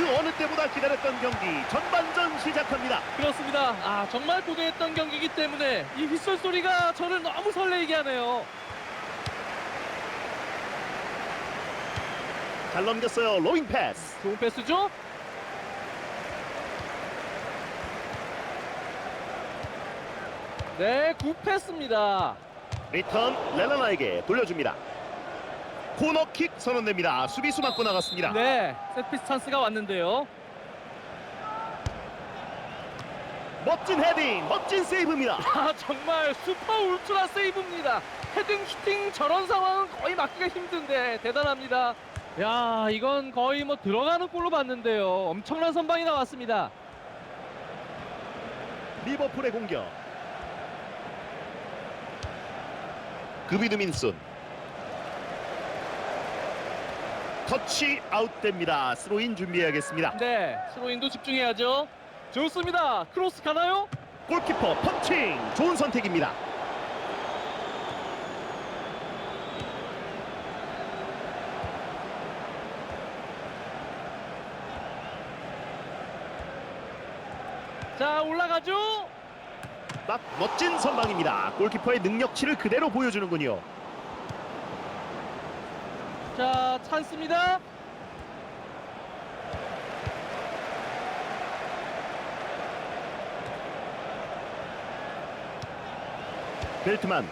그 어느 때보다 기다렸던 경기 전반전 시작합니다. 그렇습니다. 아 정말 고대했던 경기이기 때문에 이 휘슬 소리가 저를 너무 설레게 하네요. 잘 넘겼어요. 로잉 패스. 좋은 패스죠? 네, 굿 패스입니다. 리턴 렐라나에게 돌려줍니다. 코너킥 선언됩니다. 수비수 맞고 나갔습니다. 네, 세트피스 찬스가 왔는데요. 멋진 헤딩, 멋진 세이브입니다. 아 정말 슈퍼 울트라 세이브입니다. 헤딩 슈팅 저런 상황은 거의 막기가 힘든데 대단합니다. 야 이건 거의 뭐 들어가는 골로 봤는데요. 엄청난 선방이 나왔습니다. 리버풀의 공격. 그비드민슨. 터치 아웃됩니다. 스로인 준비해야겠습니다. 네, 스로인도 집중해야죠. 좋습니다. 크로스 가나요? 골키퍼 펀칭 좋은 선택입니다. 자 올라가죠. 딱 멋진 선방입니다. 골키퍼의 능력치를 그대로 보여주는군요. 자 찬스입니다. 벨트만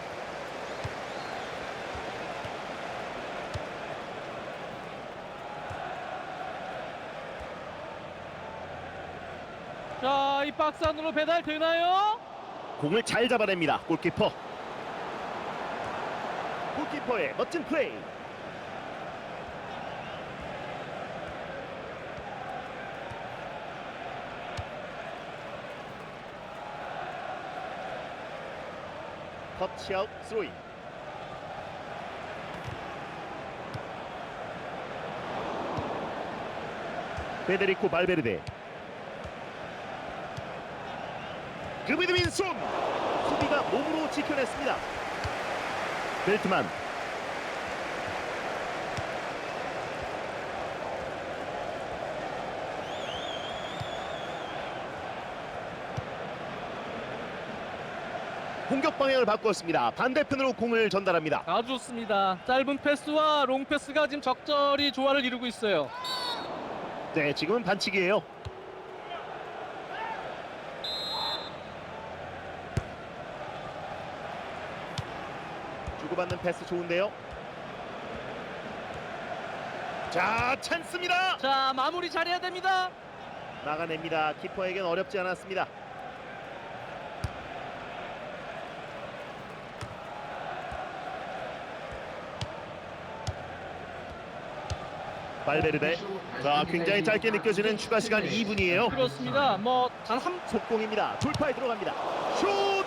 자 이 박스 안으로 배달 되나요? 공을 잘 잡아냅니다. 골키퍼. 골키퍼의 멋진 플레이. 터치아웃 스로잉. 페데리코 발베르데. 그비드민 손 수비가 몸으로 지켜냈습니다. 벨트만 공격 방향을 바꾸었습니다. 반대편으로 공을 전달합니다. 아주 좋습니다. 짧은 패스와 롱 패스가 지금 적절히 조화를 이루고 있어요. 네, 지금은 반칙이에요. 주고받는 패스 좋은데요. 자, 찬스입니다. 자 마무리 잘해야 됩니다. 나가냅니다. 키퍼에겐 어렵지 않았습니다. 발베르데. 자, 굉장히 짧게 느껴지는 추가 시간 2분이에요. 그렇습니다. 뭐 단 한 속공입니다. 돌파에 들어갑니다. 슛!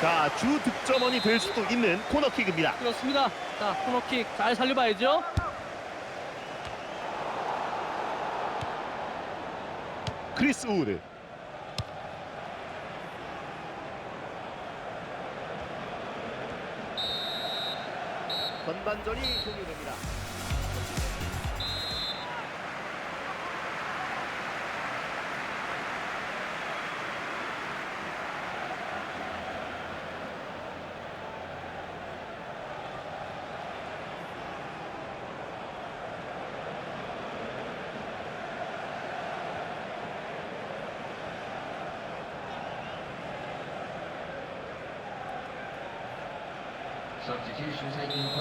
자, 주 득점원이 될 수도 있는 코너킥입니다. 그렇습니다. 자 코너킥 잘 살려봐야죠. 크리스 우드. 전반전이 종료됩니다.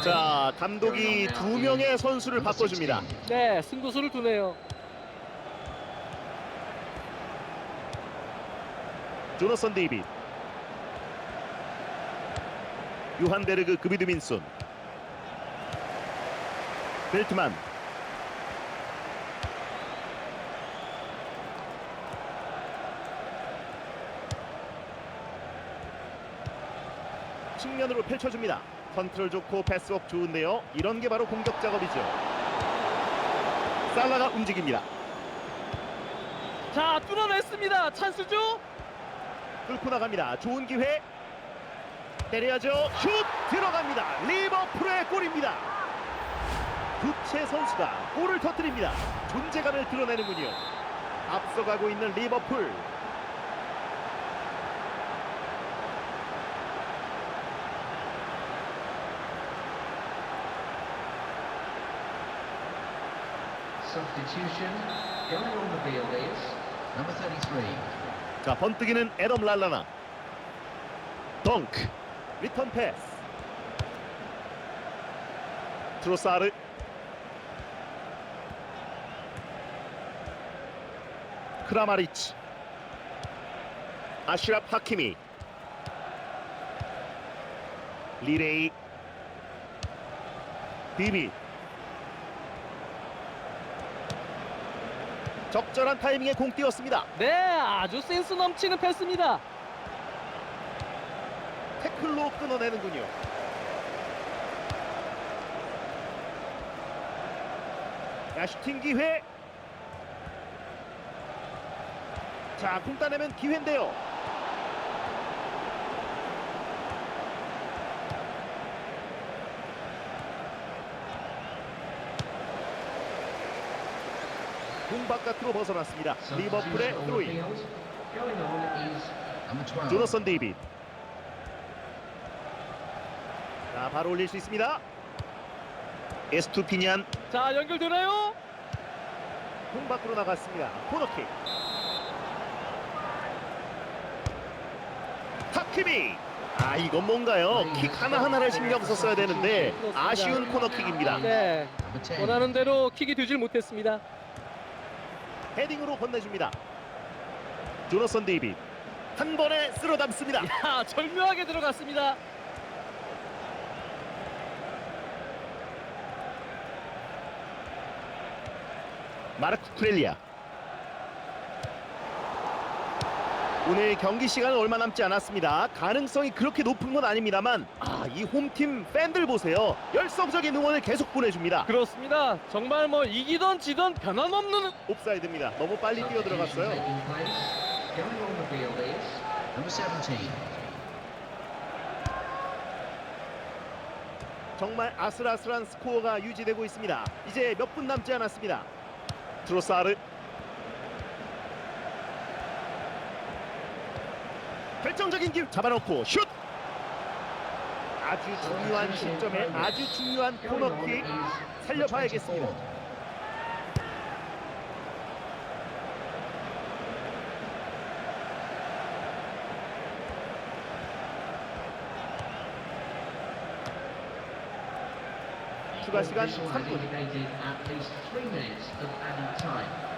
자, 감독이 두 명의 선수를 바꿔줍니다. 네 승부수를 두네요. 조너선 데이빗. 유한베르그 그비드민슨 벨트만. 측면으로 펼쳐줍니다 컨트롤 좋고 패스워크 좋은데요 이런 게 바로 공격 작업이죠 살라가 움직입니다 자 뚫어냈습니다. 찬스죠? 뚫고 나갑니다. 좋은 기회. 때려야죠. 슛 들어갑니다. 리버풀의 골입니다. 두채 선수가 골을 터뜨립니다. 존재감을 드러내는군요. 앞서가고 있는 리버풀. Substitution. Going on the field is number 33. 자 번뜩이는 에덤 랄라나. 덩크. 리턴 패스. 트로사르. 크라마리치. 아슈라 파키미. 리레이. 비비. 적절한 타이밍에 공 띄웠습니다. 네, 아주 센스 넘치는 패스입니다. 태클로 끊어내는군요. 야 슈팅 기회. 자, 공 따내면 기회인데요. 공 바깥으로 벗어났습니다. 리버풀의 12. 조너선 데이빗. 자, 바로 올릴 수 있습니다. 에스투피니안 자, 연결되나요? 공 밖으로 나갔습니다. 코너킥. 하키미. 아 이건 뭔가요? 킥 하나 하나를 신경 썼어야 되는데 아쉬운 코너킥입니다. 네, Number 10. 원하는 대로 킥이 되질 못했습니다. 헤딩으로 건네줍니다. 조너선 데이빗 한 번에 쓸어 담습니다. 야, 절묘하게 들어갔습니다. 마르크 쿠렐리아. 오늘 경기 시간은 얼마 남지 않았습니다. 가능성이 그렇게 높은 건 아닙니다만 아, 이 홈팀 팬들 보세요. 열성적인 응원을 계속 보내줍니다. 그렇습니다. 정말 뭐 이기던 지던 변함없는 옵사이드입니다. 너무 빨리 뛰어 들어갔어요. Taking place. Going on the field is number 17. 정말 아슬아슬한 스코어가 유지되고 있습니다. 이제 몇 분 남지 않았습니다. 트로사르 결정적인 기회 잡아놓고 슛! 아주 중요한 시점에 아주 중요한 코너킥 살려봐야겠습니다. 24. 추가 시간 Official has 3분.